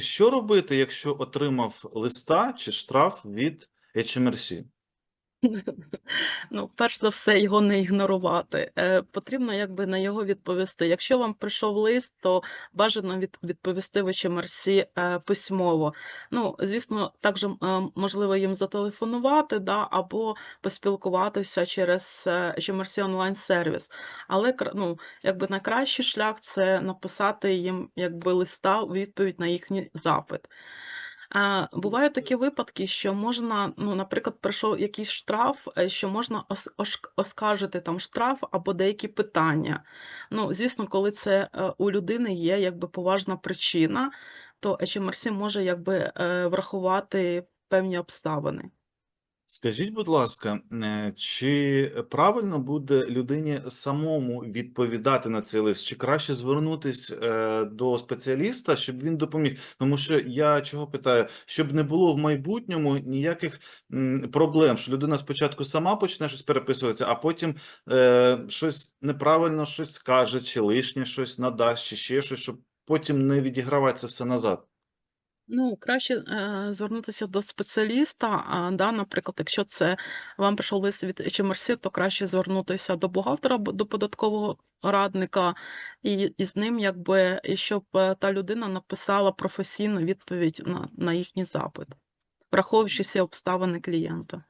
що робити, якщо отримав листа чи штраф від HMRC? Ну, перш за все, його не ігнорувати. Е, потрібно якби на його відповісти. Якщо вам прийшов лист, то бажано від, відповісти в HMRC е, письмово. Ну, звісно, також е, можливо їм зателефонувати, да, або поспілкуватися через HMRC онлайн-сервіс. Але ну, якби найкращий шлях це написати їм якби листа у відповідь на їхній запит. Бувають такі випадки, що можна, ну, наприклад, прийшов якийсь штраф, е, що можна оскаржити там штраф або деякі питання. Ну, звісно, коли це е, у людини є якби поважна причина, то HMRC може якби е, врахувати певні обставини. Скажіть, будь ласка, е, чи правильно буде людині самому відповідати на цей лист, чи краще звернутись е, до спеціаліста, щоб він допоміг? Тому що я чого питаю, щоб не було в майбутньому ніяких проблем, що людина спочатку сама почне щось переписуватися, а потім е, щось неправильно щось скаже, чи лишнє щось надасть, чи ще щось, щоб потім не відігравати все назад. Ну, краще е, звернутися до спеціаліста. А, да, наприклад, якщо це вам прийшов лист від HMRC, то краще звернутися до бухгалтера до податкового радника, і, і з ним, якби, і щоб е, та людина написала професійну відповідь на, на їхній запит, враховуючи всі обставини клієнта.